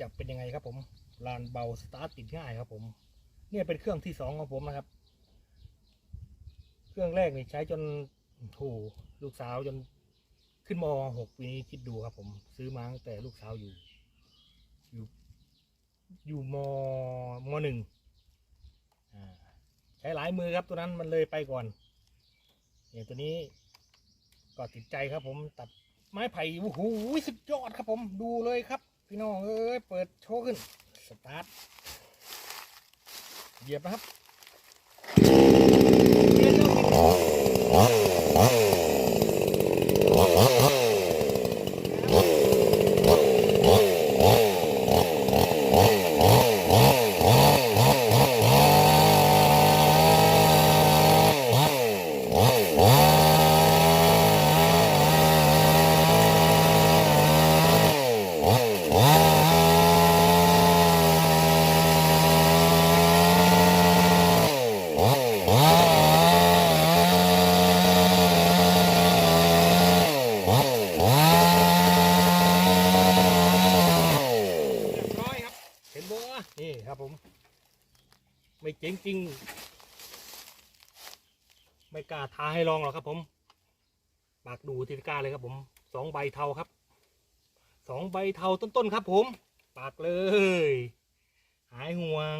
จะเป็นยังไงครับผมลานเบาสตาร์ทติดง่ายครับผม เนี่ยเป็นเครื่องที่สองของผมนะครับ เครื่องแรกนี่ใช้จนโถลูกสาวจนขึ้นมหกปีนี้คิดดูครับ ผมซื้อมาตั้งแต่ลูกสาวอยู่ อยู่อยู่มมหนึ่งใช้หลายมือครับตัวนั้นมันเลยไปก่อนเนี่ยตัวนี้ก็ติดใจครับผมตัดไม้ไผ่โอ้โหสุดยอดครับผมดูเลยครับ พี่น้องเอ้ยเปิดโชว์ขึ้น สตาร์ทเหยียบนะครับเรียนเร็วเรียบร้อยครับ เห็นบ่ นี่ครับผม ไม่เจ๋งจริง ไม่กล้าท้าให้ลองหรอกครับผมปากดูทีละกล้าเลยครับผมสองใบเทาครับสองใบเทาต้นๆครับผม ปากเลย หายห่วง